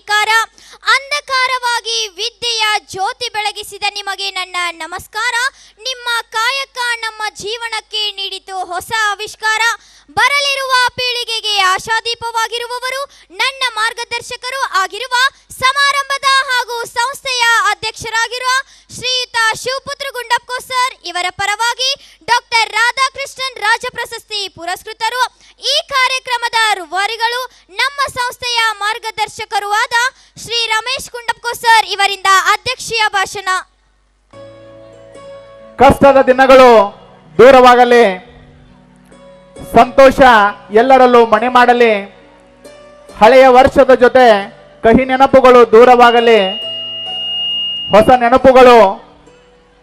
ನೋಡಿದ ಹರಿಕಾರ ಅಂಧಕಾರವಾಗಿ ವಿದ್ಯೆಯ ಜ್ಯೋತಿ ಬೆಳಗಿಸಿದ ನಿಮಗೆ ನನ್ನ ನಮಸ್ಕಾರ. ನಿಮ್ಮ ಕಾಯಕ ನಮ್ಮ ಜೀವನಕ್ಕೆ ನೀಡಿತು ಹೊಸ ಆವಿಷ್ಕಾರ. ಬರಲಿರುವ ಪೀಳಿಗೆಗೆ ಆಶಾದೀಪವಾಗಿರುವವರು, ನನ್ನ ಮಾರ್ಗದರ್ಶಕರು ಆಗಿರುವ ಸಮಾರಂಭದ ಹಾಗೂ ಸಂಸ್ಥೆಯ ಅಧ್ಯಕ್ಷರಾಗಿರುವ ಶ್ರೀಯುತ ಶಿವಪುತ್ರ ಗುಂಡಪ್ಕೋ ಸರ್ ಇವರ ಪರವಾಗಿ ಡಾಕ್ಟರ್ ರಾಧಾಕೃಷ್ಣನ್ ರಾಜ ಪ್ರಶಸ್ತಿ ಪುರಸ್ಕೃತರು. ಈ ಕಾರ್ಯಕ್ರಮದ ರೂವಾರಿಗಳು ನಮ್ಮ ಸಂಸ್ಥೆಯ ಮಾರ್ಗದರ್ಶಕರು ಆದ ಶ್ರೀ ರಮೇಶ್ ಕುಂಡಪ್ಕೋ ಸರ್ ಇವರಿಂದ ಅಧ್ಯಕ್ಷೀಯ ಭಾಷಣ. ಕಷ್ಟದ ದಿನಗಳು ದೂರವಾಗಲಿ, ಸಂತೋಷ ಎಲ್ಲರಲ್ಲೂ ಮನೆ ಮಾಡಲಿ, ಹಳೆಯ ವರ್ಷದ ಜೊತೆ ಕಹಿ ನೆನಪುಗಳು ದೂರವಾಗಲಿ, ಹೊಸ ನೆನಪುಗಳು,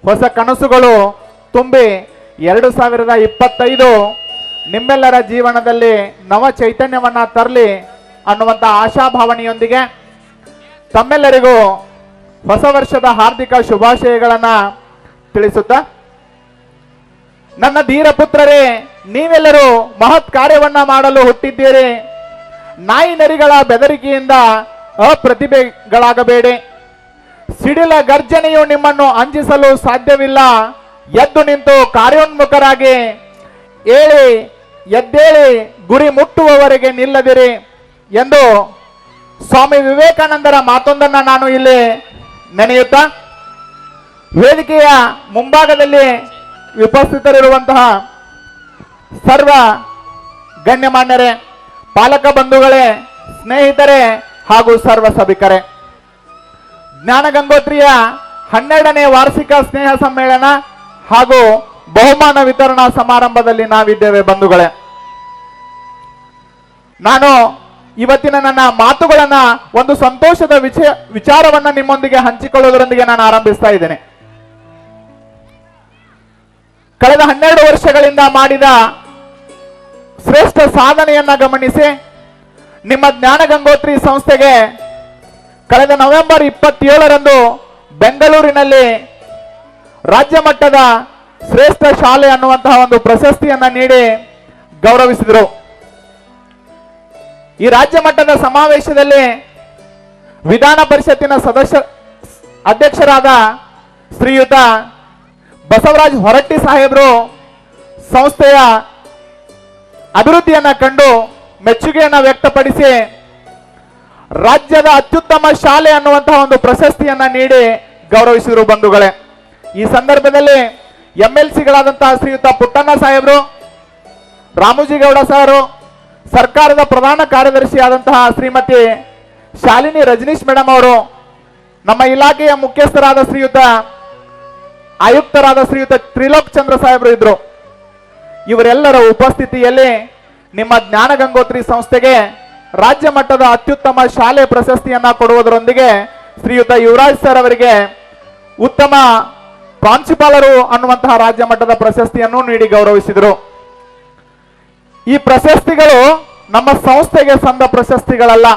ಹೊಸ ಕನಸುಗಳು ತುಂಬಿ ಎರಡು ಸಾವಿರದ ಇಪ್ಪತ್ತೈದು ನಿಮ್ಮೆಲ್ಲರ ಜೀವನದಲ್ಲಿ ನವ ಚೈತನ್ಯವನ್ನು ತರಲಿ ಅನ್ನುವಂಥ ಆಶಾಭಾವನೆಯೊಂದಿಗೆ ತಮ್ಮೆಲ್ಲರಿಗೂ ಹೊಸ ವರ್ಷದ ಹಾರ್ದಿಕ ಶುಭಾಶಯಗಳನ್ನ ತಿಳಿಸುತ್ತಾ. ನನ್ನ ಧೀರ ಪುತ್ರರೇ ನೀವೆಲ್ಲರೂ ಮಹತ್ ಕಾರ್ಯವನ್ನ ಮಾಡಲು ಹುಟ್ಟಿದ್ದೀರಿ. ನಾಯಿ ನರಿಗಳ ಬೆದರಿಕೆಯಿಂದ ಅಪ್ರತಿಭೆಗಳಾಗಬೇಡಿ. ಸಿಡಿಲ ಗರ್ಜನೆಯು ನಿಮ್ಮನ್ನು ಅಂಜಿಸಲು ಸಾಧ್ಯವಿಲ್ಲ. ಎದ್ದು ನಿಂತು ಕಾರ್ಯೋನ್ಮುಖರಾಗಿ ಏಳಿ, ಎದ್ದೇಳಿ ಗುರಿ ಮುಟ್ಟುವವರೆಗೆ ನಿಲ್ಲದಿರಿ ಎಂದು ಸ್ವಾಮಿ ವಿವೇಕಾನಂದರ ಮಾತೊಂದನ್ನ ನಾನು ಇಲ್ಲಿ ನೆನೆಯುತ್ತಾ? ವೇದಿಕೆಯ ಮುಂಭಾಗದಲ್ಲಿ ಉಪಸ್ಥಿತರಿರುವಂತಹ ಸರ್ವ ಗಣ್ಯಮಾನ್ಯರೇ, ಪಾಲಕ ಬಂಧುಗಳೇ, ಸ್ನೇಹಿತರೆ ಹಾಗೂ ಸರ್ವ ಸಭಿಕರೇ ಜ್ಞಾನ ಗಂಗೋತ್ರಿಯ ಹನ್ನೆರಡನೇ ವಾರ್ಷಿಕ ಸ್ನೇಹ ಸಮ್ಮೇಳನ ಹಾಗೂ ಬಹುಮಾನ ವಿತರಣಾ ಸಮಾರಂಭದಲ್ಲಿ ನಾವಿದ್ದೇವೆ ಬಂಧುಗಳೇ. ನಾನು ಇವತ್ತಿನ ನನ್ನ ಮಾತುಗಳನ್ನ ಒಂದು ಸಂತೋಷದ ವಿಷಯ ವಿಚಾರವನ್ನ ನಿಮ್ಮೊಂದಿಗೆ ಹಂಚಿಕೊಳ್ಳುವುದರೊಂದಿಗೆ ನಾನು ಆರಂಭಿಸ್ತಾ ಇದ್ದೇನೆ. ಕಳೆದ ಹನ್ನೆರಡು ವರ್ಷಗಳಿಂದ ಮಾಡಿದ ಶ್ರೇಷ್ಠ ಸಾಧನೆಯನ್ನ ಗಮನಿಸಿ, ನಿಮ್ಮ ಜ್ಞಾನ ಗಂಗೋತ್ರಿ ಸಂಸ್ಥೆಗೆ ಕಳೆದ ನವೆಂಬರ್ ಇಪ್ಪತ್ತೇಳರಂದು ಬೆಂಗಳೂರಿನಲ್ಲಿ ರಾಜ್ಯ ಮಟ್ಟದ ಶ್ರೇಷ್ಠ ಶಾಲೆ ಅನ್ನುವಂತಹ ಒಂದು ಪ್ರಶಸ್ತಿಯನ್ನ ನೀಡಿ ಗೌರವಿಸಿದರು. ಈ ರಾಜ್ಯ ಮಟ್ಟದ ಸಮಾವೇಶದಲ್ಲಿ ವಿಧಾನ ಪರಿಷತ್ತಿನ ಸದಸ್ಯ ಅಧ್ಯಕ್ಷರಾದ ಶ್ರೀಯುತ ಬಸವರಾಜ್ ಹೊರಟ್ಟಿ ಸಾಹೇಬರು ಸಂಸ್ಥೆಯ ಅಭಿವೃದ್ಧಿಯನ್ನು ಕಂಡು ಮೆಚ್ಚುಗೆಯನ್ನು ವ್ಯಕ್ತಪಡಿಸಿ ರಾಜ್ಯದ ಅತ್ಯುತ್ತಮ ಶಾಲೆ ಅನ್ನುವಂತಹ ಒಂದು ಪ್ರಶಸ್ತಿಯನ್ನ ನೀಡಿ ಗೌರವಿಸಿದರು ಬಂಧುಗಳೇ. ಈ ಸಂದರ್ಭದಲ್ಲಿ ಎಂ ಎಲ್ ಸಿಗಳಾದಂತಹ ಶ್ರೀಯುತ ಪುಟ್ಟಣ್ಣ ಸಾಹೇಬರು ರಾಮೋಜಿಗೌಡ ಸಾರು ಸರ್ಕಾರದ ಪ್ರಧಾನ ಕಾರ್ಯದರ್ಶಿಯಾದಂತಹ ಶ್ರೀಮತಿ ಶಾಲಿನಿ ರಜನೀಶ್ ಮೇಡಮ್ ಅವರು, ನಮ್ಮ ಇಲಾಖೆಯ ಮುಖ್ಯಸ್ಥರಾದ ಶ್ರೀಯುತ, ಆಯುಕ್ತರಾದ ಶ್ರೀಯುತ ತ್ರಿಲೋಕ್ ಚಂದ್ರ ಸಾಹೇಬರು ಇದ್ರು. ಇವರೆಲ್ಲರ ಉಪಸ್ಥಿತಿಯಲ್ಲಿ ನಿಮ್ಮ ಜ್ಞಾನ ಗಂಗೋತ್ರಿ ಸಂಸ್ಥೆಗೆ ರಾಜ್ಯ ಮಟ್ಟದ ಅತ್ಯುತ್ತಮ ಶಾಲೆ ಪ್ರಶಸ್ತಿಯನ್ನ ಕೊಡುವುದರೊಂದಿಗೆ ಶ್ರೀಯುತ ಯುವರಾಜ್ ಸರ್ ಅವರಿಗೆ ಉತ್ತಮ ಪ್ರಾಂಶುಪಾಲರು ಅನ್ನುವಂತಹ ರಾಜ್ಯ ಮಟ್ಟದ ಪ್ರಶಸ್ತಿಯನ್ನು ನೀಡಿ ಗೌರವಿಸಿದರು. ಈ ಪ್ರಶಸ್ತಿಗಳು ನಮ್ಮ ಸಂಸ್ಥೆಗೆ ಸಂದ ಪ್ರಶಸ್ತಿಗಳಲ್ಲ.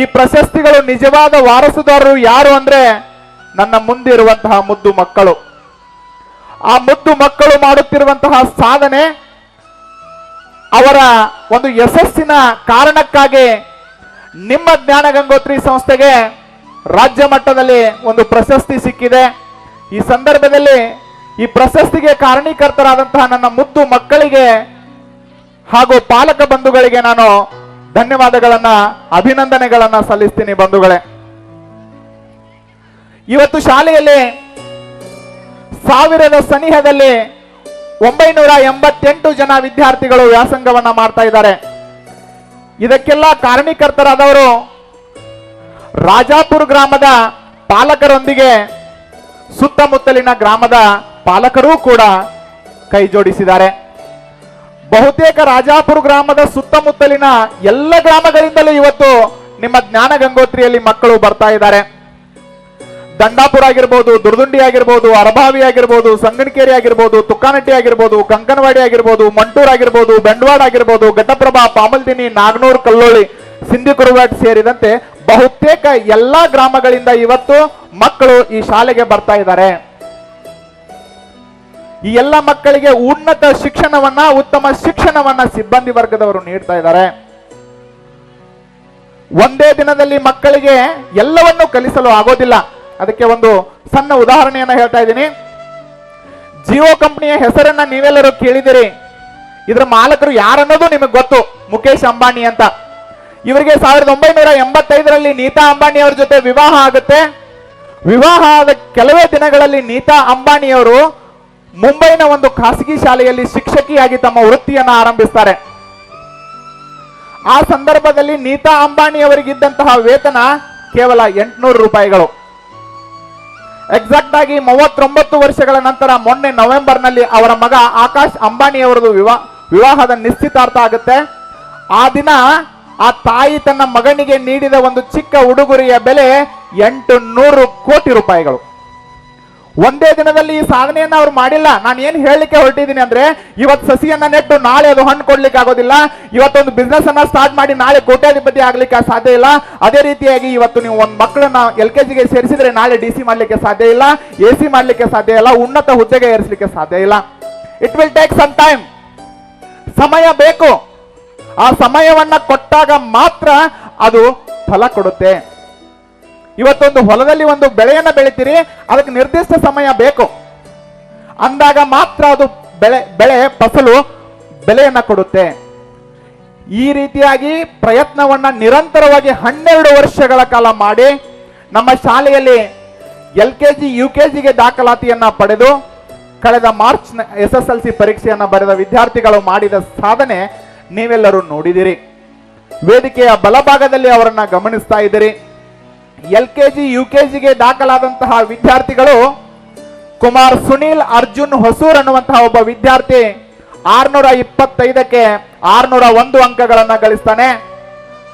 ಈ ಪ್ರಶಸ್ತಿಗಳು ನಿಜವಾದ ವಾರಸುದಾರರು ಯಾರು ಅಂದ್ರೆ ನನ್ನ ಮುಂದಿರುವಂತಹ ಮುದ್ದು ಮಕ್ಕಳು. ಆ ಮುದ್ದು ಮಕ್ಕಳು ಮಾಡುತ್ತಿರುವಂತಹ ಸಾಧನೆ ಅವರ ಒಂದು ಯಶಸ್ಸಿನ ಕಾರಣಕ್ಕಾಗಿ ನಿಮ್ಮ ಜ್ಞಾನ ಗಂಗೋತ್ರಿ ಸಂಸ್ಥೆಗೆ ರಾಜ್ಯ ಮಟ್ಟದಲ್ಲಿ ಒಂದು ಪ್ರಶಸ್ತಿ ಸಿಕ್ಕಿದೆ. ಈ ಸಂದರ್ಭದಲ್ಲಿ ಈ ಪ್ರಶಸ್ತಿಗೆ ಕಾರಣೀಕರ್ತರಾದಂತಹ ನನ್ನ ಮುದ್ದು ಮಕ್ಕಳಿಗೆ ಹಾಗೂ ಪಾಲಕ ಬಂಧುಗಳಿಗೆ ನಾನು ಧನ್ಯವಾದಗಳನ್ನ, ಅಭಿನಂದನೆಗಳನ್ನ ಸಲ್ಲಿಸ್ತೀನಿ ಬಂಧುಗಳೇ. ಇವತ್ತು ಶಾಲೆಯಲ್ಲಿ ಸಾವಿರದ ಸನಿಹದಲ್ಲಿ ಒಂಬೈನೂರ ಎಂಬತ್ತೆಂಟು ಜನ ವಿದ್ಯಾರ್ಥಿಗಳು ವ್ಯಾಸಂಗವನ್ನ ಮಾಡ್ತಾ ಇದ್ದಾರೆ. ಇದಕ್ಕೆಲ್ಲ ಕಾರಣೀಕರ್ತರಾದವರು ರಾಜಾಪುರ ಗ್ರಾಮದ ಪಾಲಕರೊಂದಿಗೆ ಸುತ್ತಮುತ್ತಲಿನ ಗ್ರಾಮದ ಪಾಲಕರೂ ಕೂಡ ಕೈ ಜೋಡಿಸಿದ್ದಾರೆ. ಬಹುತೇಕ ರಾಜಾಪುರ ಗ್ರಾಮದ ಸುತ್ತಮುತ್ತಲಿನ ಎಲ್ಲ ಗ್ರಾಮಗಳಿಂದಲೂ ಇವತ್ತು ನಿಮ್ಮ ಜ್ಞಾನ ಗಂಗೋತ್ರಿಯಲ್ಲಿ ಮಕ್ಕಳು ಬರ್ತಾ ಇದ್ದಾರೆ. ದಂಡಾಪುರ ಆಗಿರ್ಬೋದು, ದುರ್ದುಂಡಿ ಆಗಿರ್ಬೋದು ಅರಭಾವಿ ಆಗಿರ್ಬೋದು, ಸಂಗಣಕೇರಿ ಆಗಿರ್ಬೋದು, ತುಕ್ಕಾನಟ್ಟಿ ಆಗಿರ್ಬೋದು, ಕಂಕನವಾಡಿ ಆಗಿರ್ಬೋದು, ಮಂಟೂರ್ ಆಗಿರ್ಬೋದು, ಬೆಂಡವಾಡ ಆಗಿರ್ಬೋದು, ಘಟಪ್ರಭಾ, ಪಾಮಲ್ದಿನಿ, ನಾಗನೂರ್, ಕಲ್ಲೋಳಿ, ಸಿಂಧಿ ಕುರುವಾಟ್ ಸೇರಿದಂತೆ ಬಹುತೇಕ ಎಲ್ಲಾ ಗ್ರಾಮಗಳಿಂದ ಇವತ್ತು ಮಕ್ಕಳು ಈ ಶಾಲೆಗೆ ಬರ್ತಾ ಇದ್ದಾರೆ. ಈ ಎಲ್ಲ ಮಕ್ಕಳಿಗೆ ಉನ್ನತ ಶಿಕ್ಷಣವನ್ನ, ಉತ್ತಮ ಶಿಕ್ಷಣವನ್ನ ಸಿಬ್ಬಂದಿ ವರ್ಗದವರು ನೀಡ್ತಾ ಇದ್ದಾರೆ. ಒಂದೇ ದಿನದಲ್ಲಿ ಮಕ್ಕಳಿಗೆ ಎಲ್ಲವನ್ನೂ ಕಲಿಸಲು ಆಗೋದಿಲ್ಲ. ಅದಕ್ಕೆ ಒಂದು ಸಣ್ಣ ಉದಾಹರಣೆಯನ್ನ ಹೇಳ್ತಾ ಇದ್ದೀನಿ. ಜಿಯೋ ಕಂಪನಿಯ ಹೆಸರನ್ನ ನೀವೆಲ್ಲರೂ ಕೇಳಿದಿರಿ ಇದರ ಮಾಲಕರು ಯಾರನ್ನೋದು ನಿಮಗೆ ಗೊತ್ತು ಮುಖೇಶ್ ಅಂಬಾನಿ ಅಂತ. ಇವರಿಗೆ ಸಾವಿರದ ಒಂಬೈನೂರ ಎಂಬತ್ತೈದರಲ್ಲಿ ನೀತಾ ಅಂಬಾನಿ ಅವರ ಜೊತೆ ವಿವಾಹ ಆಗುತ್ತೆ. ವಿವಾಹ ಆದ ಕೆಲವೇ ದಿನಗಳಲ್ಲಿ ನೀತಾ ಅಂಬಾನಿಯವರು ಮುಂಬೈನ ಒಂದು ಖಾಸಗಿ ಶಾಲೆಯಲ್ಲಿ ಶಿಕ್ಷಕಿಯಾಗಿ ತಮ್ಮ ವೃತ್ತಿಯನ್ನು ಆರಂಭಿಸ್ತಾರೆ. ಆ ಸಂದರ್ಭದಲ್ಲಿ ನೀತಾ ಅಂಬಾನಿ ಅವರಿಗಿದ್ದಂತಹ ವೇತನ ಕೇವಲ ಎಂಟುನೂರು ರೂಪಾಯಿಗಳು. ಎಕ್ಸಾಕ್ಟ್ ಆಗಿ ಮೂವತ್ತೊಂಬತ್ತು ವರ್ಷಗಳ ನಂತರ ಮೊನ್ನೆ ನವೆಂಬರ್ನಲ್ಲಿ ಅವರ ಮಗ ಆಕಾಶ್ ಅಂಬಾನಿ ಅವರದು ವಿವಾಹ ವಿವಾಹದ ನಿಶ್ಚಿತಾರ್ಥ ಆಗುತ್ತೆ. ಆ ದಿನ ಆ ತಾಯಿ ತನ್ನ ಮಗನಿಗೆ ನೀಡಿದ ಒಂದು ಚಿಕ್ಕ ಉಡುಗೊರೆಯ ಬೆಲೆ ಎಂಟು ನೂರು ಕೋಟಿ ರೂಪಾಯಿಗಳು. ಒಂದೇ ದಿನದಲ್ಲಿ ಈ ಸಾಧನೆಯನ್ನ ಅವ್ರು ಮಾಡಿಲ್ಲ. ನಾನು ಏನ್ ಹೇಳಲಿಕ್ಕೆ ಹೊರಟಿದ್ದೀನಿ ಅಂದ್ರೆ ಇವತ್ತು ಸಸಿಯನ್ನ ನೆಟ್ಟು ನಾಳೆ ಅದು ಹಣ್ಣು ಕೊಡ್ಲಿಕ್ಕೆ ಆಗೋದಿಲ್ಲ. ಇವತ್ತೊಂದು ಬಿಸ್ನೆಸ್ ಅನ್ನ ಸ್ಟಾರ್ಟ್ ಮಾಡಿ ನಾಳೆ ಕೋಟ್ಯಾಧಿಪತಿ ಆಗ್ಲಿಕ್ಕೆ ಸಾಧ್ಯ ಇಲ್ಲ. ಅದೇ ರೀತಿಯಾಗಿ ಇವತ್ತು ನೀವು ಒಂದು ಮಕ್ಕಳನ್ನ ಎಲ್ ಕೆ ಜಿಗೆ ಸೇರಿಸಿದ್ರೆ ನಾಳೆ ಡಿ ಸಿ ಮಾಡ್ಲಿಕ್ಕೆ ಸಾಧ್ಯ ಇಲ್ಲ ಎ ಸಿ ಮಾಡ್ಲಿಕ್ಕೆ ಸಾಧ್ಯ ಇಲ್ಲ, ಉನ್ನತ ಹುದ್ದೆಗೆ ಏರಿಸಲಿಕ್ಕೆ ಸಾಧ್ಯ ಇಲ್ಲ. It will take some time ಸಮಯ ಬೇಕು. ಆ ಸಮಯವನ್ನ ಕೊಟ್ಟಾಗ ಮಾತ್ರ ಅದು ಫಲ ಕೊಡುತ್ತೆ. ಇವತ್ತೊಂದು ಹೊಲದಲ್ಲಿ ಒಂದು ಬೆಳೆಯನ್ನ ಬೆಳಿತೀರಿ, ಅದಕ್ಕೆ ನಿರ್ದಿಷ್ಟ ಸಮಯ ಬೇಕು. ಅಂದಾಗ ಮಾತ್ರ ಅದು ಬೆಳೆ ಬೆಳೆ, ಫಸಲು ಬೆಲೆಯನ್ನ ಕೊಡುತ್ತೆ. ಈ ರೀತಿಯಾಗಿ ಪ್ರಯತ್ನವನ್ನ ನಿರಂತರವಾಗಿ ಹನ್ನೆರಡು ವರ್ಷಗಳ ಕಾಲ ಮಾಡಿ ನಮ್ಮ ಶಾಲೆಯಲ್ಲಿ L K G, U K ಜಿಗೆ ದಾಖಲಾತಿಯನ್ನ ಪಡೆದು, ಕಳೆದ March S S L C ಪರೀಕ್ಷೆಯನ್ನ ಬರೆದ ವಿದ್ಯಾರ್ಥಿಗಳು ಮಾಡಿದ ಸಾಧನೆ ನೀವೆಲ್ಲರೂ ನೋಡಿದಿರಿ. ವೇದಿಕೆಯ ಬಲಭಾಗದಲ್ಲಿ ಅವರನ್ನ ಗಮನಿಸ್ತಾ ಇದ್ದೀರಿ. L K G U K ಜಿಗೆ ದಾಖಲಾದಂತಹ ವಿದ್ಯಾರ್ಥಿಗಳು ಕುಮಾರ್ ಸುನೀಲ್, ಅರ್ಜುನ್ ಹೊಸೂರ್ ಅನ್ನುವಂತಹ ಒಬ್ಬ ವಿದ್ಯಾರ್ಥಿ ಆರ್ನೂರ ಇಪ್ಪತ್ತೈದಕ್ಕೆ ಆರ್ನೂರ ಒಂದು ಅಂಕಗಳನ್ನ ಗಳಿಸ್ತಾನೆ.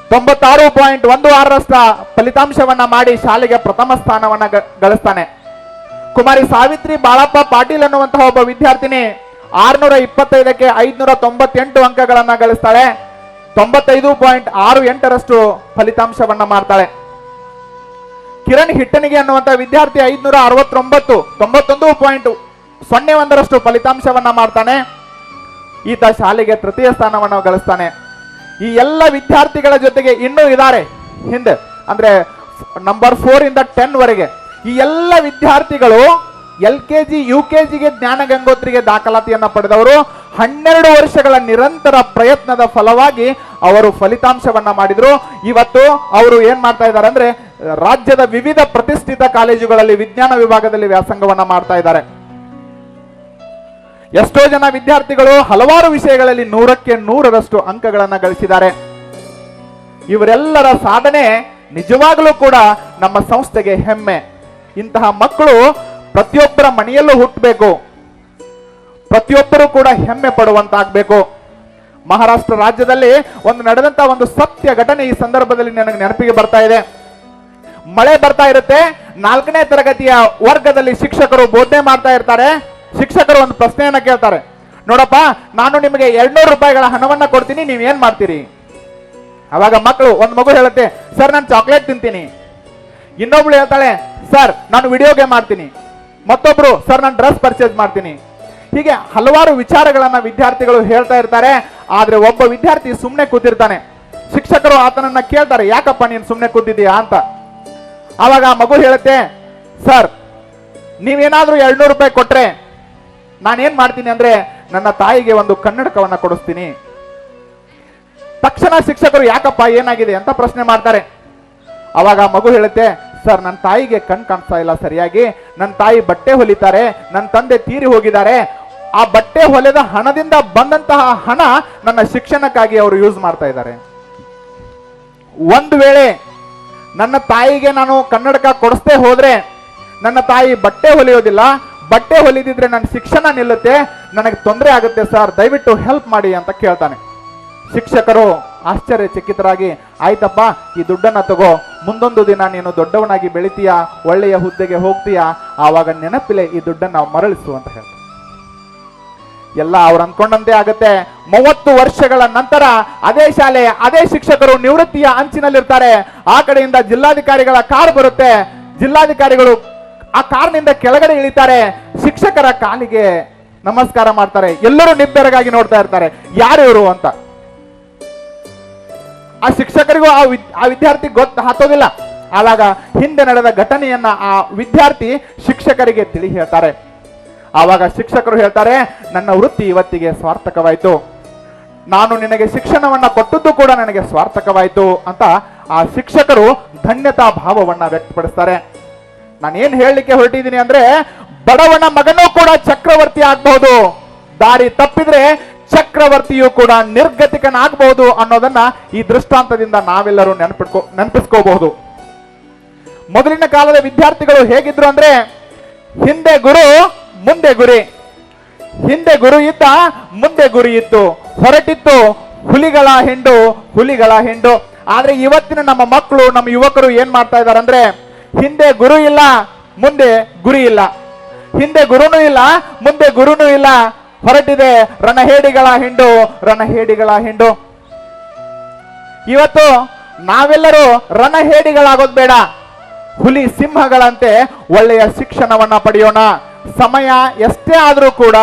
ತೊಂಬತ್ತಾರು ಪಾಯಿಂಟ್ ಒಂದು ಆರರಷ್ಟ ಫಲಿತಾಂಶವನ್ನ ಮಾಡಿ ಶಾಲೆಗೆ ಪ್ರಥಮ ಸ್ಥಾನವನ್ನ ಗಳಿಸ್ತಾನೆ. ಕುಮಾರಿ ಸಾವಿತ್ರಿ ಬಾಳಪ್ಪ ಪಾಟೀಲ್ ಅನ್ನುವಂತಹ ಒಬ್ಬ ವಿದ್ಯಾರ್ಥಿನಿ ಆರ್ನೂರ ಇಪ್ಪತ್ತೈದಕ್ಕೆ ಐದ್ನೂರ ತೊಂಬತ್ತೆಂಟು ಅಂಕಗಳನ್ನ ಗಳಿಸ್ತಾಳೆ. ತೊಂಬತ್ತೈದು ಪಾಯಿಂಟ್ ಆರು ಎಂಟರಷ್ಟು ಫಲಿತಾಂಶವನ್ನ ಮಾಡ್ತಾಳೆ. ಕಿರಣ್ ಹಿಟ್ಟನಿಗೆ ಅನ್ನುವಂತ ವಿದ್ಯಾರ್ಥಿ ಐದ್ನೂರ ಅರವತ್ತೊಂಬತ್ತು, ತೊಂಬತ್ತೊಂದು ಪಾಯಿಂಟ್ ಸೊನ್ನೆ ಒಂದರಷ್ಟು ಫಲಿತಾಂಶವನ್ನ ಮಾಡ್ತಾನೆ. ಈತ ಶಾಲೆಗೆ ತೃತೀಯ ಸ್ಥಾನವನ್ನು ಗಳಿಸ್ತಾನೆ. ಈ ಎಲ್ಲ ವಿದ್ಯಾರ್ಥಿಗಳ ಜೊತೆಗೆ ಇನ್ನೂ ಇದ್ದಾರೆ ಹಿಂದೆ, ಅಂದ್ರೆ ನಂಬರ್ ಫೋರ್ ಇಂದ ಟೆನ್ ವರೆಗೆ ಈ ಎಲ್ಲ ವಿದ್ಯಾರ್ಥಿಗಳು L K G, U K ಜಿಗೆ ಜ್ಞಾನ ಗಂಗೋತ್ರಿಗೆ ದಾಖಲಾತಿಯನ್ನ ಪಡೆದವರು ಹನ್ನೆರಡು ವರ್ಷಗಳ ನಿರಂತರ ಪ್ರಯತ್ನದ ಫಲವಾಗಿ ಅವರು ಫಲಿತಾಂಶವನ್ನ ಮಾಡಿದ್ರು. ಇವತ್ತು ಅವರು ಏನ್ ಮಾಡ್ತಾ ಇದ್ದಾರೆ ಅಂದ್ರೆ, ರಾಜ್ಯದ ವಿವಿಧ ಪ್ರತಿಷ್ಠಿತ ಕಾಲೇಜುಗಳಲ್ಲಿ ವಿಜ್ಞಾನ ವಿಭಾಗದಲ್ಲಿ ವ್ಯಾಸಂಗವನ್ನ ಮಾಡ್ತಾ ಇದ್ದಾರೆ. ಎಷ್ಟೋ ಜನ ವಿದ್ಯಾರ್ಥಿಗಳು ಹಲವಾರು ವಿಷಯಗಳಲ್ಲಿ ನೂರಕ್ಕೆ ನೂರರಷ್ಟು ಅಂಕಗಳನ್ನ ಗಳಿಸಿದ್ದಾರೆ. ಇವರೆಲ್ಲರ ಸಾಧನೆ ನಿಜವಾಗಲೂ ಕೂಡ ನಮ್ಮ ಸಂಸ್ಥೆಗೆ ಹೆಮ್ಮೆ. ಇಂತಹ ಮಕ್ಕಳು ಪ್ರತಿಯೊಬ್ಬರ ಮನೆಯಲ್ಲೂ ಹುಟ್ಟಬೇಕು. ಪ್ರತಿಯೊಬ್ಬರು ಕೂಡ ಹೆಮ್ಮೆ ಪಡುವಂತಾಗಬೇಕು. ಮಹಾರಾಷ್ಟ್ರ ರಾಜ್ಯದಲ್ಲಿ ಒಂದು ನಡೆದಂತ ಒಂದು ಸತ್ಯ ಘಟನೆ ಈ ಸಂದರ್ಭದಲ್ಲಿ ನನಗೆ ನೆನಪಿಗೆ ಬರ್ತಾ ಇದೆ. ಮಳೆ ಬರ್ತಾ ಇರುತ್ತೆ. ನಾಲ್ಕನೇ ತರಗತಿಯ ವರ್ಗದಲ್ಲಿ ಶಿಕ್ಷಕರು ಬೋಧನೆ ಮಾಡ್ತಾ ಇರ್ತಾರೆ. ಶಿಕ್ಷಕರು ಒಂದು ಪ್ರಶ್ನೆಯನ್ನ ಕೇಳ್ತಾರೆ. ನೋಡಪ್ಪ, ನಾನು ನಿಮಗೆ ಎರಡ್ನೂರು ರೂಪಾಯಿಗಳ ಹಣವನ್ನ ಕೊಡ್ತೀನಿ, ನೀವ್ ಏನ್ ಮಾಡ್ತೀರಿ? ಅವಾಗ ಮಕ್ಕಳು, ಒಂದು ಮಗು ಹೇಳುತ್ತೆ, ಸರ್, ನಾನು ಚಾಕ್ಲೇಟ್ ತಿಂತೀನಿ. ಇನ್ನೊಬ್ಳು ಹೇಳ್ತಾಳೆ, ಸರ್, ನಾನು ವಿಡಿಯೋ ಗೇಮ್ ಮಾಡ್ತೀನಿ ಮತ್ತೊಬ್ರು ಸರ್, ನಾನು ಡ್ರೆಸ್ ಪರ್ಚೇಸ್ ಮಾಡ್ತೀನಿ. ಹೀಗೆ ಹಲವಾರು ವಿಚಾರಗಳನ್ನ ವಿದ್ಯಾರ್ಥಿಗಳು ಹೇಳ್ತಾ ಇರ್ತಾರೆ. ಆದ್ರೆ ಒಬ್ಬ ವಿದ್ಯಾರ್ಥಿ ಸುಮ್ಮನೆ ಕೂತಿರ್ತಾನೆ. ಶಿಕ್ಷಕರು ಆತನನ್ನ ಕೇಳ್ತಾರೆ, ಯಾಕಪ್ಪ ನೀನು ಸುಮ್ಮನೆ ಕೂತಿದ್ದೀಯಾ? ಅಂತ. ಆವಾಗ ಮಗು ಹೇಳುತ್ತೆ, ಸರ್, ನೀವೇನಾದ್ರೂ ಎರಡ್ನೂರು ರೂಪಾಯಿ ಕೊಟ್ರೆ ನಾನೇನ್ ಮಾಡ್ತೀನಿ ಅಂದ್ರೆ ನನ್ನ ತಾಯಿಗೆ ಒಂದು ಕನ್ನಡಕವನ್ನ ಕೊಡಿಸ್ತೀನಿ. ತಕ್ಷಣ ಶಿಕ್ಷಕರು, ಯಾಕಪ್ಪ ಏನಾಗಿದೆ? ಅಂತ ಪ್ರಶ್ನೆ ಮಾಡ್ತಾರೆ. ಅವಾಗ ಮಗು ಹೇಳುತ್ತೆ ಸರ್ ನನ್ನ ತಾಯಿಗೆ ಕಣ್ ಕಾಣಿಸ್ತಾ ಇಲ್ಲ ಸರಿಯಾಗಿ. ನನ್ನ ತಾಯಿ ಬಟ್ಟೆ ಹೊಲಿತಾರೆ ನನ್ನ ತಂದೆ ತೀರಿ ಹೋಗಿದ್ದಾರೆ. ಆ ಬಟ್ಟೆ ಹೊಲೆದ ಹಣದಿಂದ ಬಂದಂತಹ ಹಣ ನನ್ನ ಶಿಕ್ಷಣಕ್ಕಾಗಿ ಅವರು ಯೂಸ್ ಮಾಡ್ತಾ ಇದ್ದಾರೆ. ಒಂದು ವೇಳೆ ನನ್ನ ತಾಯಿಗೆ ನಾನು ಕನ್ನಡಕ ಕೊಡಿಸ್ದೇ ಹೋದ್ರೆ, ನನ್ನ ತಾಯಿ ಬಟ್ಟೆ ಹೊಲಿಯೋದಿಲ್ಲ, ಬಟ್ಟೆ ಹೊಲಿದಿದ್ರೆ ನನ್ನ ಶಿಕ್ಷಣ ನಿಲ್ಲುತ್ತೆ, ನನಗೆ ತೊಂದರೆ ಆಗುತ್ತೆ ಸರ್, ದಯವಿಟ್ಟು ಹೆಲ್ಪ್ ಮಾಡಿ ಅಂತ ಕೇಳ್ತಾನೆ. ಶಿಕ್ಷಕರು ಆಶ್ಚರ್ಯಚಕಿತರಾಗಿ, ಆಯ್ತಪ್ಪ, ಈ ದುಡ್ಡನ್ನ ತಗೋ. ಮುಂದೊಂದು ದಿನ ನೀನು ದೊಡ್ಡವನಾಗಿ ಬೆಳಿತೀಯ? ಒಳ್ಳೆಯ ಹುದ್ದೆಗೆ ಹೋಗ್ತೀಯಾ? ಆವಾಗ ನೆನಪಿಲೆ ಈ ದುಡ್ಡನ್ನ ಮರಳಿಸು, ಅಂತ ಹೇಳ್ತಾರೆ ಎಲ್ಲ ಅವ್ರು ಅನ್ಕೊಂಡಂತೆ ಆಗುತ್ತೆ. ಮೂವತ್ತು ವರ್ಷಗಳ ನಂತರ ಅದೇ ಶಾಲೆ, ಅದೇ ಶಿಕ್ಷಕರು ನಿವೃತ್ತಿಯ ಅಂಚಿನಲ್ಲಿರ್ತಾರೆ. ಆ ಕಡೆಯಿಂದ ಜಿಲ್ಲಾಧಿಕಾರಿಗಳ ಕಾರ್ ಬರುತ್ತೆ. ಜಿಲ್ಲಾಧಿಕಾರಿಗಳು ಆ ಕಾರ್ನಿಂದ ಕೆಳಗಡೆ ಇಳಿತಾರೆ. ಶಿಕ್ಷಕರ ಕಾಲಿಗೆ ನಮಸ್ಕಾರ ಮಾಡ್ತಾರೆ. ಎಲ್ಲರೂ ನಿಬ್ಬೆರಗಾಗಿ ನೋಡ್ತಾ ಇರ್ತಾರೆ. ಯಾರು ಇವರು ಅಂತ. ಆ ಶಿಕ್ಷಕರಿಗೂ ಆ ವಿದ್, ಆ ವಿದ್ಯಾರ್ಥಿ ಗೊತ್ತ ಹಾಕೋದಿಲ್ಲ ಆವಾಗ ಹಿಂದೆ ನಡೆದ ಘಟನೆಯನ್ನ ಆ ವಿದ್ಯಾರ್ಥಿ ಶಿಕ್ಷಕರಿಗೆ ತಿಳಿ ಹೇಳ್ತಾರೆ. ಆವಾಗ ಶಿಕ್ಷಕರು ಹೇಳ್ತಾರೆ, ನನ್ನ ವೃತ್ತಿ ಇವತ್ತಿಗೆ ಸ್ವಾರ್ಥಕವಾಯಿತು. ನಾನು ನಿನಗೆ ಶಿಕ್ಷಣವನ್ನ ಕೊಟ್ಟದ್ದು ಕೂಡ ನನಗೆ ಸ್ವಾರ್ಥಕವಾಯಿತು ಅಂತ ಆ ಶಿಕ್ಷಕರು ಧನ್ಯತಾ ಭಾವವನ್ನ ವ್ಯಕ್ತಪಡಿಸ್ತಾರೆ. ನಾನು ಏನ್ ಹೇಳಲಿಕ್ಕೆ ಹೊರಟಿದ್ದೀನಿ ಅಂದ್ರೆ, ಬಡವನ ಮಗನೂ ಕೂಡ ಚಕ್ರವರ್ತಿ ಆಗ್ಬಹುದು. ದಾರಿ ತಪ್ಪಿದ್ರೆ ಚಕ್ರವರ್ತಿಯು ಕೂಡ ನಿರ್ಗತಿಕನಾಗಬಹುದು ಅನ್ನೋದನ್ನ ಈ ದೃಷ್ಟಾಂತದಿಂದ ನಾವೆಲ್ಲರೂ ನೆನಪಿಟ್ಕೋ ನೆನಪಿಸ್ಕೋಬಹುದು. ಮೊದಲಿನ ಕಾಲದ ವಿದ್ಯಾರ್ಥಿಗಳು ಹೇಗಿದ್ರು ಅಂದ್ರೆ, ಹಿಂದೆ ಗುರು, ಮುಂದೆ ಗುರಿ. ಹಿಂದೆ ಗುರು ಇದ್ದ, ಮುಂದೆ ಗುರಿ ಇತ್ತು. ಹೊರಟಿತ್ತು, ಹುಲಿಗಳ ಹಿಂಡು ಹುಲಿಗಳ ಹಿಂಡು. ಆದ್ರೆ ಇವತ್ತಿನ ನಮ್ಮ ಮಕ್ಕಳು, ನಮ್ಮ ಯುವಕರು ಏನ್ ಮಾಡ್ತಾ ಇದಾರೆ ಅಂದ್ರೆ, ಹಿಂದೆ ಗುರು ಇಲ್ಲ, ಮುಂದೆ ಗುರಿ ಇಲ್ಲ. ಹಿಂದೆ ಗುರುನೂ ಇಲ್ಲ, ಮುಂದೆ ಗುರುನೂ ಇಲ್ಲ. ಹೊರಟಿದೆ ರಣಹೇಡಿಗಳ ಹಿಂಡು ರಣಹೇಡಿಗಳ ಹಿಂಡು. ಇವತ್ತು ನಾವೆಲ್ಲರೂ ರಣಹೇಡಿಗಳಾಗೋದ್ ಬೇಡ. ಹುಲಿ ಸಿಂಹಗಳಂತೆ ಒಳ್ಳೆಯ ಶಿಕ್ಷಣವನ್ನ ಪಡೆಯೋಣ. ಸಮಯ ಎಷ್ಟೇ ಆದರೂ ಕೂಡ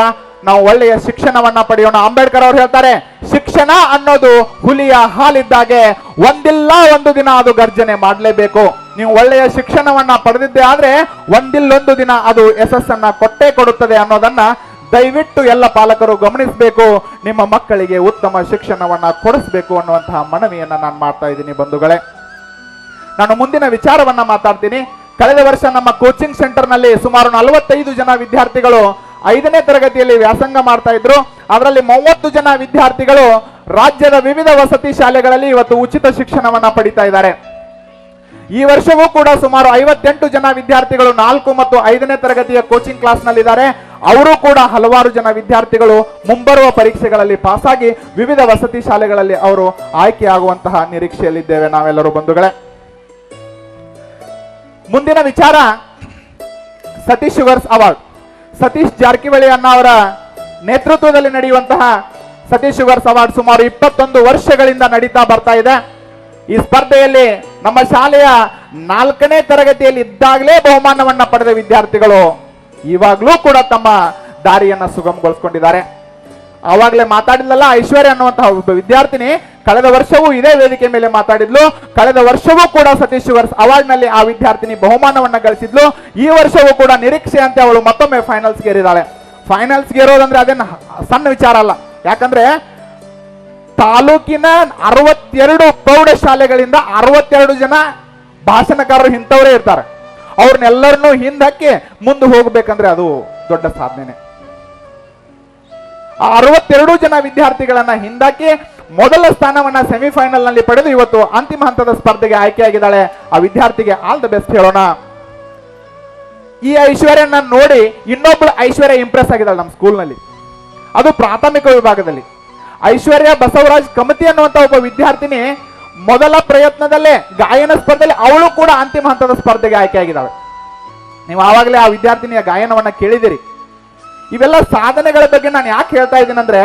ನಾವು ಒಳ್ಳೆಯ ಶಿಕ್ಷಣವನ್ನ ಪಡೆಯೋಣ. ಅಂಬೇಡ್ಕರ್ ಅವರು ಹೇಳ್ತಾರೆ, ಶಿಕ್ಷಣ ಅನ್ನೋದು ಹುಲಿಯ ಹಾಲಿದ್ದಾಗೆ ಒಂದಿಲ್ಲ ಒಂದು ದಿನ ಅದು ಗರ್ಜನೆ ಮಾಡಲೇಬೇಕು. ನೀವು ಒಳ್ಳೆಯ ಶಿಕ್ಷಣವನ್ನ ಪಡೆದಿದ್ದೆ ಆದ್ರೆ ಒಂದಿಲ್ಲೊಂದು ದಿನ ಅದು ಯಶಸ್ಸನ್ನ ಕೊಟ್ಟೇ ಕೊಡುತ್ತದೆ ಅನ್ನೋದನ್ನ ದಯವಿಟ್ಟು ಎಲ್ಲ ಪಾಲಕರು ಗಮನಿಸಬೇಕು. ನಿಮ್ಮ ಮಕ್ಕಳಿಗೆ ಉತ್ತಮ ಶಿಕ್ಷಣವನ್ನ ಕೊಡಿಸ್ಬೇಕು ಅನ್ನುವಂತಹ ಮನವಿಯನ್ನ ನಾನು ಮಾಡ್ತಾ ಇದ್ದೀನಿ ಬಂಧುಗಳೇ. ನಾನು ಮುಂದಿನ ವಿಚಾರವನ್ನ ಮಾತಾಡ್ತೀನಿ. ಕಳೆದ ವರ್ಷ ನಮ್ಮ ಕೋಚಿಂಗ್ ಸೆಂಟರ್ನಲ್ಲಿ ಸುಮಾರು ನಲವತ್ತೈದು ಜನ ವಿದ್ಯಾರ್ಥಿಗಳು ಐದನೇ ತರಗತಿಯಲ್ಲಿ ವ್ಯಾಸಂಗ ಮಾಡ್ತಾ ಇದ್ರು. ಅದರಲ್ಲಿ ಮೂವತ್ತು ಜನ ವಿದ್ಯಾರ್ಥಿಗಳು ರಾಜ್ಯದ ವಿವಿಧ ವಸತಿ ಶಾಲೆಗಳಲ್ಲಿ ಇವತ್ತು ಉಚಿತ ಶಿಕ್ಷಣವನ್ನ ಪಡಿತಾ ಇದ್ದಾರೆ. ಈ ವರ್ಷವೂ ಕೂಡ ಸುಮಾರು ಐವತ್ತೆಂಟು ಜನ ವಿದ್ಯಾರ್ಥಿಗಳು ನಾಲ್ಕು ಮತ್ತು ಐದನೇ ತರಗತಿಯ ಕೋಚಿಂಗ್ ಕ್ಲಾಸ್ ನಲ್ಲಿದ್ದಾರೆ. ಅವರು ಕೂಡ ಹಲವಾರು ಜನ ವಿದ್ಯಾರ್ಥಿಗಳು ಮುಂಬರುವ ಪರೀಕ್ಷೆಗಳಲ್ಲಿ ಪಾಸಾಗಿ ವಿವಿಧ ವಸತಿ ಶಾಲೆಗಳಲ್ಲಿ ಅವರು ಆಯ್ಕೆಯಾಗುವಂತಹ ನಿರೀಕ್ಷೆಯಲ್ಲಿದ್ದೇವೆ ನಾವೆಲ್ಲರೂ ಬಂಧುಗಳೇ. ಮುಂದಿನ ವಿಚಾರ ಸತೀಶ್ ಶುಗರ್ಸ್ ಅವಾರ್ಡ್. ಸತೀಶ್ ಜಾರಕಿಹೊಳಿ ಅನ್ನ ಅವರ ನೇತೃತ್ವದಲ್ಲಿ ನಡೆಯುವಂತಹ ಸತೀಶ್ ಶುಗರ್ಸ್ ಅವಾರ್ಡ್ ಸುಮಾರು ಇಪ್ಪತ್ತೊಂದು ವರ್ಷಗಳಿಂದ ನಡೀತಾ ಬರ್ತಾ ಇದೆ. ಈ ಸ್ಪರ್ಧೆಯಲ್ಲಿ ನಮ್ಮ ಶಾಲೆಯ ನಾಲ್ಕನೇ ತರಗತಿಯಲ್ಲಿ ಇದ್ದಾಗಲೇ ಬಹುಮಾನವನ್ನ ಪಡೆದ ವಿದ್ಯಾರ್ಥಿಗಳು ಇವಾಗಲೂ ಕೂಡ ತಮ್ಮ ದಾರಿಯನ್ನ ಸುಗಮಗೊಳಿಸ್ಕೊಂಡಿದ್ದಾರೆ. ಅವಾಗಲೇ ಮಾತಾಡಿದ್ಲಲ್ಲ ಐಶ್ವರ್ಯ ಅನ್ನುವಂತಹ ಒಬ್ಬ ವಿದ್ಯಾರ್ಥಿನಿ ಕಳೆದ ವರ್ಷವೂ ಇದೇ ವೇದಿಕೆ ಮೇಲೆ ಮಾತಾಡಿದ್ಲು. ಕಳೆದ ವರ್ಷವೂ ಕೂಡ ಸತೀಶ್ ಶುಗರ್ಸ್ ಅವಾರ್ಡ್ನಲ್ಲಿ ಆ ವಿದ್ಯಾರ್ಥಿನಿ ಬಹುಮಾನವನ್ನ ಗಳಿಸಿದ್ಲು. ಈ ವರ್ಷವೂ ಕೂಡ ನಿರೀಕ್ಷೆ ಅಂತ ಅವಳು ಮತ್ತೊಮ್ಮೆ ಫೈನಲ್ಸ್ ಏರಿದಾಳೆ. ಫೈನಲ್ಸ್ ಗೆರೋದಂದ್ರೆ ಅದೇನು ಸಣ್ಣ ವಿಚಾರ ಅಲ್ಲ. ಯಾಕಂದ್ರೆ ತಾಲೂಕಿನ ಅರವತ್ತೆರಡು ಪ್ರೌಢಶಾಲೆಗಳಿಂದ ಅರವತ್ತೆರಡು ಜನ ಭಾಷಣಕಾರರು ಇಂಥವರೇ ಇರ್ತಾರೆ. ಅವ್ರನ್ನೆಲ್ಲರನ್ನೂ ಹಿಂದಕ್ಕೆ ಮುಂದೆ ಹೋಗ್ಬೇಕಂದ್ರೆ ಅದು ದೊಡ್ಡ ಸಾಧನೆ ಆ ಅರವತ್ತೆರಡು ಜನ ವಿದ್ಯಾರ್ಥಿಗಳನ್ನ ಹಿಂದಕ್ಕೆ ಮೊದಲ ಸ್ಥಾನವನ್ನ ಸೆಮಿಫೈನಲ್ನಲ್ಲಿ ಪಡೆದು ಇವತ್ತು ಅಂತಿಮ ಹಂತದ ಸ್ಪರ್ಧೆಗೆ ಆಯ್ಕೆಯಾಗಿದ್ದಾಳೆ. ಆ ವಿದ್ಯಾರ್ಥಿಗೆ ಆಲ್ ದ ಬೆಸ್ಟ್ ಹೇಳೋಣ. ಈ ಐಶ್ವರ್ಯನ ನೋಡಿ ಇನ್ನೊಬ್ಳು ಐಶ್ವರ್ಯ ಇಂಪ್ರೆಸ್ ಆಗಿದ್ದಾಳೆ ನಮ್ಮ ಸ್ಕೂಲ್ನಲ್ಲಿ. ಅದು ಪ್ರಾಥಮಿಕ ವಿಭಾಗದಲ್ಲಿ. ಐಶ್ವರ್ಯ ಬಸವರಾಜ್ ಕಮತಿ ಅನ್ನುವಂತ ಒಬ್ಬ ವಿದ್ಯಾರ್ಥಿನಿ ಮೊದಲ ಪ್ರಯತ್ನದಲ್ಲೇ ಗಾಯನ ಸ್ಪರ್ಧೆಯಲ್ಲಿ ಅವಳು ಕೂಡ ಅಂತಿಮ ಹಂತದ ಸ್ಪರ್ಧೆಗೆ ಆಯ್ಕೆಯಾಗಿದ್ದಾಳೆ. ನೀವು ಆವಾಗಲೇ ಆ ವಿದ್ಯಾರ್ಥಿನಿಯ ಗಾಯನವನ್ನ ಕೇಳಿದಿರಿ ಇವೆಲ್ಲ ಸಾಧನೆಗಳ ಬಗ್ಗೆ ನಾನು ಯಾಕೆ ಹೇಳ್ತಾ ಇದ್ದೀನಿ ಅಂದ್ರೆ,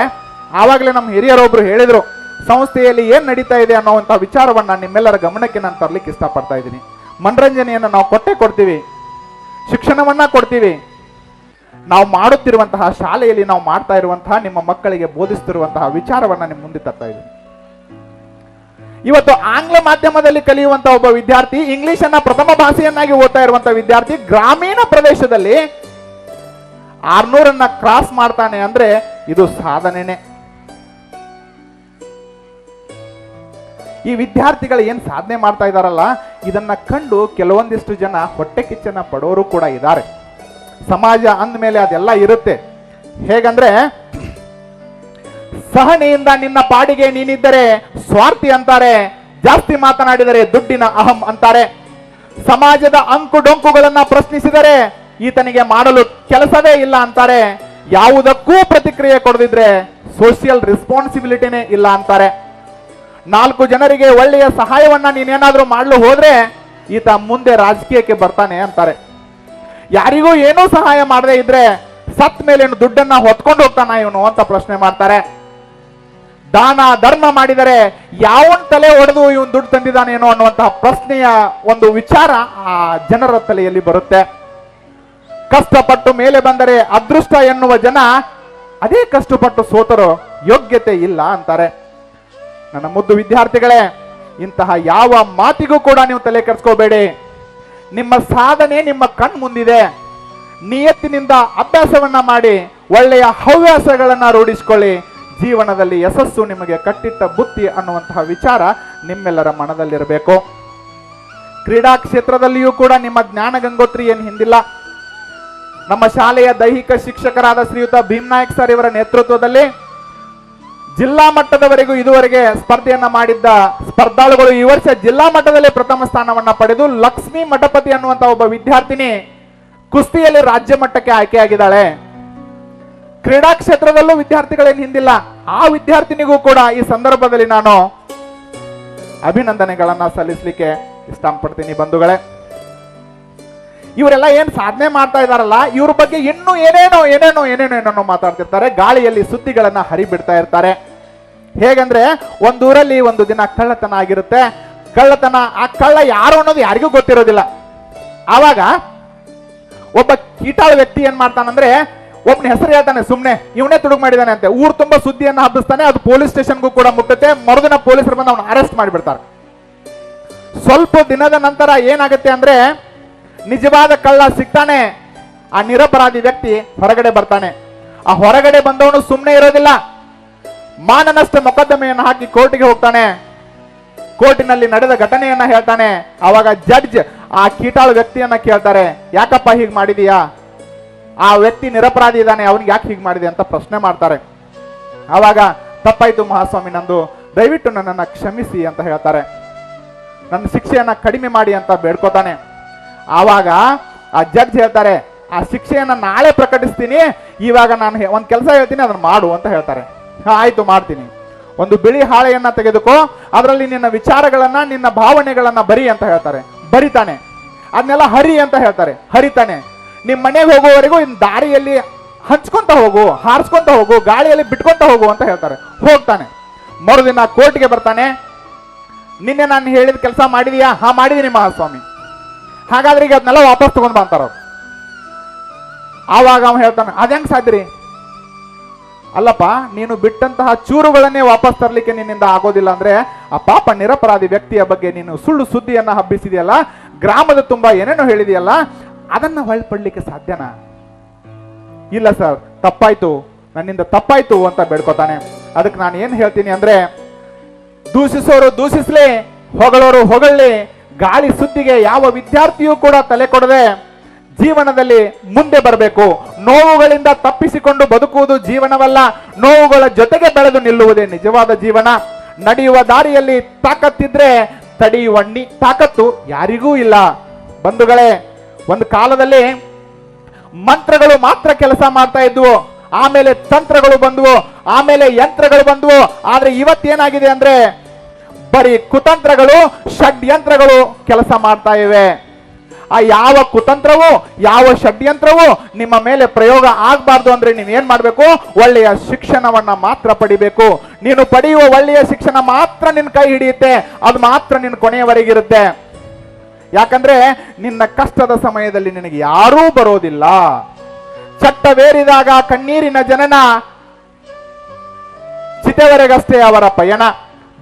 ಆವಾಗಲೇ ನಮ್ಮ ಹಿರಿಯರೊಬ್ರು ಹೇಳಿದ್ರು, ಸಂಸ್ಥೆಯಲ್ಲಿ ಏನ್ ನಡೀತಾ ಇದೆ ಅನ್ನುವಂಥ ವಿಚಾರವನ್ನ ನಿಮ್ಮೆಲ್ಲರ ಗಮನಕ್ಕೆ ನಾನು ತರ್ಲಿಕ್ಕೆ ಇಷ್ಟಪಡ್ತಾ ಇದ್ದೀನಿ. ಮನರಂಜನೆಯನ್ನು ನಾವು ಕೊಟ್ಟೆ ಕೊಡ್ತೀವಿ. ಶಿಕ್ಷಣವನ್ನ ಕೊಡ್ತೀವಿ. ನಾವು ಮಾಡುತ್ತಿರುವಂತಹ ಶಾಲೆಯಲ್ಲಿ ನಾವು ಮಾಡ್ತಾ ಇರುವಂತಹ ನಿಮ್ಮ ಮಕ್ಕಳಿಗೆ ಬೋಧಿಸ್ತಿರುವಂತಹ ವಿಚಾರವನ್ನ ನಿಮ್ಮ ಮುಂದೆ ತರ್ತಾ ಇದ್ದೀನಿ. ಇವತ್ತು ಆಂಗ್ಲ ಮಾಧ್ಯಮದಲ್ಲಿ ಕಲಿಯುವಂತಹ ಒಬ್ಬ ವಿದ್ಯಾರ್ಥಿ ಇಂಗ್ಲಿಷ್ ಅನ್ನ ಪ್ರಥಮ ಭಾಷೆಯನ್ನಾಗಿ ಓದ್ತಾ ಇರುವಂತಹ ವಿದ್ಯಾರ್ಥಿ ಗ್ರಾಮೀಣ ಪ್ರದೇಶದಲ್ಲಿ ಆರ್ನೂರನ್ನ ಕ್ರಾಸ್ ಮಾಡ್ತಾನೆ ಅಂದ್ರೆ ಇದು ಸಾಧನೆನೆ. ಈ ವಿದ್ಯಾರ್ಥಿಗಳು ಏನ್ ಸಾಧನೆ ಮಾಡ್ತಾ ಇದಾರಲ್ಲ, ಇದನ್ನ ಕಂಡು ಕೆಲವೊಂದಿಷ್ಟು ಜನ ಹೊಟ್ಟೆ ಕಿಚ್ಚನ್ನ ಪಡೋರು ಕೂಡ ಇದ್ದಾರೆ. ಸಮಾಜ ಅಂದಮೇಲೆ ಅದೆಲ್ಲ ಇರುತ್ತೆ. ಹೇಗಂದ್ರೆ, ಸಹನೆಯಿಂದ ನಿನ್ನ ಪಾಡಿಗೆ ನೀನಿದ್ದರೆ ಸ್ವಾರ್ಥಿ ಅಂತಾರೆ, ಜಾಸ್ತಿ ಮಾತನಾಡಿದರೆ ದುಡ್ಡಿನ ಅಹಂ ಅಂತಾರೆ. ಸಮಾಜದ ಅಂಕು ಡೊಂಕುಗಳನ್ನ ಪ್ರಶ್ನಿಸಿದರೆ ಈತನಿಗೆ ಮಾಡಲು ಕೆಲಸವೇ ಇಲ್ಲ ಅಂತಾರೆ. ಯಾವುದಕ್ಕೂ ಪ್ರತಿಕ್ರಿಯೆ ಕೊಡದಿದ್ರೆ ಸೋಷಿಯಲ್ ರೆಸ್ಪಾನ್ಸಿಬಿಲಿಟಿನೇ ಇಲ್ಲ ಅಂತಾರೆ. ನಾಲ್ಕು ಜನರಿಗೆ ಒಳ್ಳೆಯ ಸಹಾಯವನ್ನ ನೀನೇನಾದ್ರೂ ಮಾಡಲು ಹೋದ್ರೆ ಈತ ಮುಂದೆ ರಾಜಕೀಯಕ್ಕೆ ಬರ್ತಾನೆ ಅಂತಾರೆ. ಯಾರಿಗೂ ಏನೂ ಸಹಾಯ ಮಾಡದೇ ಇದ್ರೆ ಸತ್ ಮೇಲೆ ದುಡ್ಡನ್ನ ಹೊತ್ಕೊಂಡು ಹೋಗ್ತಾನ ಇವನು ಅಂತ ಪ್ರಶ್ನೆ ಮಾಡ್ತಾರೆ. ದಾನ, ಧರ್ಮ ಮಾಡಿದರೆ ಯಾವನ್ ತಲೆ ಒಡೆದು ಇವನು ದುಡ್ಡು ತಂದಿದ್ದಾನೇನೋ ಅನ್ನುವಂತಹ ಪ್ರಶ್ನೆಯ ಒಂದು ವಿಚಾರ ಆ ಜನರ ತಲೆಯಲ್ಲಿ ಬರುತ್ತೆ. ಕಷ್ಟಪಟ್ಟು ಮೇಲೆ ಬಂದರೆ ಅದೃಷ್ಟ ಎನ್ನುವ ಜನ ಅದೇ ಕಷ್ಟಪಟ್ಟು ಸೋತರು ಯೋಗ್ಯತೆ ಇಲ್ಲ ಅಂತಾರೆ. ನನ್ನ ಮುದ್ದು ವಿದ್ಯಾರ್ಥಿಗಳೇ, ಇಂತಹ ಯಾವ ಮಾತಿಗೂ ಕೂಡ ನೀವು ತಲೆ ಕೆಡಿಸ್ಕೋಬೇಡಿ. ನಿಮ್ಮ ಸಾಧನೆ ನಿಮ್ಮ ಕಣ್ ಮುಂದಿದೆ ನಿಯತ್ತಿನಿಂದ ಅಭ್ಯಾಸವನ್ನ ಮಾಡಿ, ಒಳ್ಳೆಯ ಹವ್ಯಾಸಗಳನ್ನ ರೂಢಿಸಿಕೊಳ್ಳಿ. ಜೀವನದಲ್ಲಿ ಯಶಸ್ಸು ನಿಮಗೆ ಕಟ್ಟಿಟ್ಟ ಬುತ್ತಿ ಅನ್ನುವಂತಹ ವಿಚಾರ ನಿಮ್ಮೆಲ್ಲರ ಮನದಲ್ಲಿರಬೇಕು. ಕ್ರೀಡಾ ಕ್ಷೇತ್ರದಲ್ಲಿಯೂ ಕೂಡ ನಿಮ್ಮ ಜ್ಞಾನ ಗಂಗೋತ್ರಿ ಏನು ಹಿಂದಿಲ್ಲ. ನಮ್ಮ ಶಾಲೆಯ ದೈಹಿಕ ಶಿಕ್ಷಕರಾದ ಶ್ರೀಯುತ ಭೀಮ್ನಾಯಕ್ ಸರ್ ಇವರ ನೇತೃತ್ವದಲ್ಲಿ ಜಿಲ್ಲಾ ಮಟ್ಟದವರೆಗೂ ಇದುವರೆಗೆ ಸ್ಪರ್ಧೆಯನ್ನ ಮಾಡಿದ್ದ ಸ್ಪರ್ಧಾಳುಗಳು ಈ ವರ್ಷ ಜಿಲ್ಲಾ ಮಟ್ಟದಲ್ಲಿ ಪ್ರಥಮ ಸ್ಥಾನವನ್ನ ಪಡೆದು ಲಕ್ಷ್ಮಿ ಮಠಪತಿ ಅನ್ನುವಂತ ಒಬ್ಬ ವಿದ್ಯಾರ್ಥಿನಿ ಕುಸ್ತಿಯಲ್ಲಿ ರಾಜ್ಯ ಮಟ್ಟಕ್ಕೆ ಆಯ್ಕೆಯಾಗಿದ್ದಾಳೆ. ಕ್ರೀಡಾ ಕ್ಷೇತ್ರದಲ್ಲೂ ವಿದ್ಯಾರ್ಥಿಗಳೇನು ಹಿಂದಿಲ್ಲ. ಆ ವಿದ್ಯಾರ್ಥಿನಿಗೂ ಕೂಡ ಈ ಸಂದರ್ಭದಲ್ಲಿ ನಾನು ಅಭಿನಂದನೆಗಳನ್ನ ಸಲ್ಲಿಸಲಿಕ್ಕೆ ಇಷ್ಟಪಡ್ತೀನಿ ಬಂಧುಗಳೇ. ಇವರೆಲ್ಲ ಏನ್ ಸಾಧನೆ ಮಾಡ್ತಾ ಇದಾರಲ್ಲ ಇವ್ರ ಬಗ್ಗೆ ಇನ್ನೂ ಏನೇನೋ ಏನೇನೋ ಏನೇನೋ ಏನೇನೋ ಮಾತಾಡ್ತಿರ್ತಾರೆ. ಗಾಳಿಯಲ್ಲಿ ಸುದ್ದಿಗಳನ್ನ ಹರಿಬಿಡ್ತಾ ಇರ್ತಾರೆ. ಹೇಗಂದ್ರೆ ಒಂದೂರಲ್ಲಿ ಒಂದು ದಿನ ಕಳ್ಳತನ ಆಗಿರುತ್ತೆ. ಕಳ್ಳತನ, ಆ ಕಳ್ಳ ಯಾರು ಅನ್ನೋದು ಯಾರಿಗೂ ಗೊತ್ತಿರೋದಿಲ್ಲ. ಆವಾಗ ಒಬ್ಬ ಕೀಟಾಳ ವ್ಯಕ್ತಿ ಏನ್ ಮಾಡ್ತಾನಂದ್ರೆ ಒಬ್ಬನ ಹೆಸರು ಹೇಳ್ತಾನೆ ಸುಮ್ಮನೆ ಇವನೇ ತುಡುಗ್ ಮಾಡಿದಾನೆ ಅಂತೆ. ಊರ್ ತುಂಬಾ ಸುದ್ದಿಯನ್ನ ಹಬ್ಬಿಸ್ತಾನೆ, ಅದು ಪೊಲೀಸ್ ಸ್ಟೇಷನ್ಗೂ ಕೂಡ ಮುಟ್ಟುತ್ತೆ. ಮರುದಿನ ಪೊಲೀಸರು ಬಂದು ಅವನ ಅರೆಸ್ಟ್ ಮಾಡಿಬಿಡ್ತಾರೆ. ಸ್ವಲ್ಪ ದಿನದ ನಂತರ ಏನಾಗುತ್ತೆ ಅಂದ್ರೆ ನಿಜವಾದ ಕಳ್ಳ ಸಿಗ್ತಾನೆ. ಆ ನಿರಪರಾಧಿ ವ್ಯಕ್ತಿ ಹೊರಗಡೆ ಬರ್ತಾನೆ. ಆ ಹೊರಗಡೆ ಬಂದವನು ಸುಮ್ಮನೆ ಇರೋದಿಲ್ಲ. ಮಾನನಷ್ಟ ಮೊಕದ್ದಮೆಯನ್ನು ಹಾಕಿ ಕೋರ್ಟಿಗೆ ಹೋಗ್ತಾನೆ. ಕೋರ್ಟಿನಲ್ಲಿ ನಡೆದ ಘಟನೆಯನ್ನ ಹೇಳ್ತಾನೆ. ಅವಾಗ ಜಡ್ಜ್ ಆ ಕೀಟಾಳು ವ್ಯಕ್ತಿಯನ್ನ ಕೇಳ್ತಾರೆ, ಯಾಕಪ್ಪ ಹೀಗೆ ಮಾಡಿದೀಯಾ? ಆ ವ್ಯಕ್ತಿ ನಿರಪರಾಧಿ ಇದ್ದಾನೆ, ಅವನಿಗೆ ಯಾಕೆ ಹೀಗೆ ಮಾಡಿದೆ? ಅಂತ ಪ್ರಶ್ನೆ ಮಾಡ್ತಾರೆ. ಆವಾಗ ತಪ್ಪಾಯ್ತು ಮಹಾಸ್ವಾಮಿ, ನಂದು ದಯವಿಟ್ಟು ನನ್ನನ್ನು ಕ್ಷಮಿಸಿ ಅಂತ ಹೇಳ್ತಾರೆ. ನನ್ನ ಶಿಕ್ಷೆಯನ್ನ ಕಡಿಮೆ ಮಾಡಿ ಅಂತ ಬೇಡ್ಕೋತಾನೆ. ಆವಾಗ ಆ ಜಡ್ಜ್ ಹೇಳ್ತಾರೆ ಆ ಶಿಕ್ಷೆಯನ್ನ ನಾಳೆ ಪ್ರಕಟಿಸ್ತೀನಿ ಇವಾಗ ನಾನು ಒಂದು ಕೆಲಸ ಹೇಳ್ತೀನಿ ಅದನ್ನ ಮಾಡು ಅಂತ ಹೇಳ್ತಾರೆ. "ಹಾ, ಆಯ್ತು ಮಾಡ್ತೀನಿ. ಒಂದು ಬಿಳಿ ಹಾಳೆಯನ್ನ ತೆಗೆದುಕೋ ಅದರಲ್ಲಿ ನಿನ್ನ ವಿಚಾರಗಳನ್ನ ನಿನ್ನ ಭಾವನೆಗಳನ್ನ ಬರಿ ಅಂತ ಹೇಳ್ತಾರೆ. ಬರಿತಾನೆ. ಅದನ್ನೆಲ್ಲ ಹರಿ ಅಂತ ಹೇಳ್ತಾರೆ. ಹರಿತಾನೆ. ನಿಮ್ಮ ಮನೆಗೆ ಹೋಗುವವರೆಗೂ ಇನ್ ದಾರಿಯಲ್ಲಿ ಹಂಚ್ಕೊಂತ ಹೋಗು ಹಾರಿಸ್ಕೊಂತ ಹೋಗು ಗಾಳಿಯಲ್ಲಿ ಬಿಟ್ಕೊಂತ ಹೋಗು ಅಂತ ಹೇಳ್ತಾರೆ. ಹೋಗ್ತಾನೆ. ಮರುದಿನ ಕೋರ್ಟ್ಗೆ ಬರ್ತಾನೆ. ನಿನ್ನೆ ನಾನು ಹೇಳಿದ ಕೆಲಸ ಮಾಡಿದೀಯಾ? ಹಾ ಮಾಡಿದೀನಿ ಮಹಾಸ್ವಾಮಿ. ಹಾಗಾದ್ರೆ ಈಗ ಅದನ್ನೆಲ್ಲ ವಾಪಸ್ ತಗೊಂಡ್ ಬಂತಾರ ಆವಾಗ ಅವ ಹೇಳ್ತಾನೆ ಅದಂಗ್ ಸಾಧ್ರಿ? ಅಲ್ಲಪ್ಪ, ನೀನು ಬಿಟ್ಟಂತಹ ಚೂರುಗಳನ್ನೇ ವಾಪಸ್ ತರಲಿಕ್ಕೆ ನಿನ್ನಿಂದ ಆಗೋದಿಲ್ಲ ಅಂದ್ರೆ ಆ ಪಾಪ ನಿರಪರಾಧಿ ವ್ಯಕ್ತಿಯ ಬಗ್ಗೆ ನೀನು ಸುಳ್ಳು ಸುದ್ದಿಯನ್ನ ಹಬ್ಬಿಸಿದೆಯಲ್ಲ, ಗ್ರಾಮದ ತುಂಬಾ ಏನೇನೋ ಹೇಳಿದೆಯಲ್ಲ, ಅದನ್ನ ಹೊಳ್ಪಡ್ಲಿಕ್ಕೆ ಸಾಧ್ಯನಾ? ಇಲ್ಲ ಸರ್, ತಪ್ಪಾಯ್ತು, ನನ್ನಿಂದ ತಪ್ಪಾಯ್ತು ಅಂತ ಬೇಡ್ಕೋತಾನೆ. ಅದಕ್ಕೆ ನಾನು ಏನ್ ಹೇಳ್ತೀನಿ ಅಂದ್ರೆ, ದೂಷಿಸೋರು ದೂಷಿಸ್ಲಿ, ಹೊಗಳೋರು ಹೊಗಳ್ಳಿ ಗಾಳಿ ಸುದ್ದಿಗೆ ಯಾವ ವಿದ್ಯಾರ್ಥಿಯೂ ಕೂಡ ತಲೆ ಕೊಡದೆ ಜೀವನದಲ್ಲಿ ಮುಂದೆ ಬರಬೇಕು. ನೋವುಗಳಿಂದ ತಪ್ಪಿಸಿಕೊಂಡು ಬದುಕುವುದು ಜೀವನವಲ್ಲ. ನೋವುಗಳ ಜೊತೆಗೆ ಬೆಳೆದು ನಿಲ್ಲುವುದೇ ನಿಜವಾದ ಜೀವನ. ನಡೆಯುವ ದಾರಿಯಲ್ಲಿ ತಾಕತ್ತಿದ್ರೆ ತಡೆಯುವ ತಾಕತ್ತು ಯಾರಿಗೂ ಇಲ್ಲ. ಬಂಧುಗಳೇ, ಒಂದು ಕಾಲದಲ್ಲಿ ಮಂತ್ರಗಳು ಮಾತ್ರ ಕೆಲಸ ಮಾಡ್ತಾ ಇದ್ವು. ಆಮೇಲೆ ತಂತ್ರಗಳು ಬಂದವು. ಆಮೇಲೆ ಯಂತ್ರಗಳು ಬಂದವು. ಆದ್ರೆ ಇವತ್ತೇನಾಗಿದೆ ಅಂದ್ರೆ ಬರೀ ಕುತಂತ್ರಗಳು, ಷಡ್ಯಂತ್ರಗಳು ಕೆಲಸ ಮಾಡ್ತಾ ಇವೆ. ಆ ಯಾವ ಕುತಂತ್ರವು, ಯಾವ ಷಡ್ಯಂತ್ರವು ನಿಮ್ಮ ಮೇಲೆ ಪ್ರಯೋಗ ಆಗಬಾರ್ದು ಅಂದ್ರೆ ನೀವು ಏನ್ ಮಾಡಬೇಕು? ಒಳ್ಳೆಯ ಶಿಕ್ಷಣವನ್ನ ಮಾತ್ರ ಪಡಿಬೇಕು. ನೀನು ಪಡೆಯುವ ಒಳ್ಳೆಯ ಶಿಕ್ಷಣ ಮಾತ್ರ ನಿನ್ನ ಕೈ ಹಿಡಿಯುತ್ತೆ. ಅದು ಮಾತ್ರ ನಿನ್ನ ಕೊನೆಯವರೆಗಿರುತ್ತೆ ಯಾಕಂದ್ರೆ ನಿನ್ನ ಕಷ್ಟದ ಸಮಯದಲ್ಲಿ ನಿನಗೆ ಯಾರೂ ಬರೋದಿಲ್ಲ. ಚಟ್ಟವೇರಿದಾಗ ಕಣ್ಣೀರಿನ ಜನನ ಚಿತೆವರೆಗಷ್ಟೇ ಅವರ ಪಯಣ.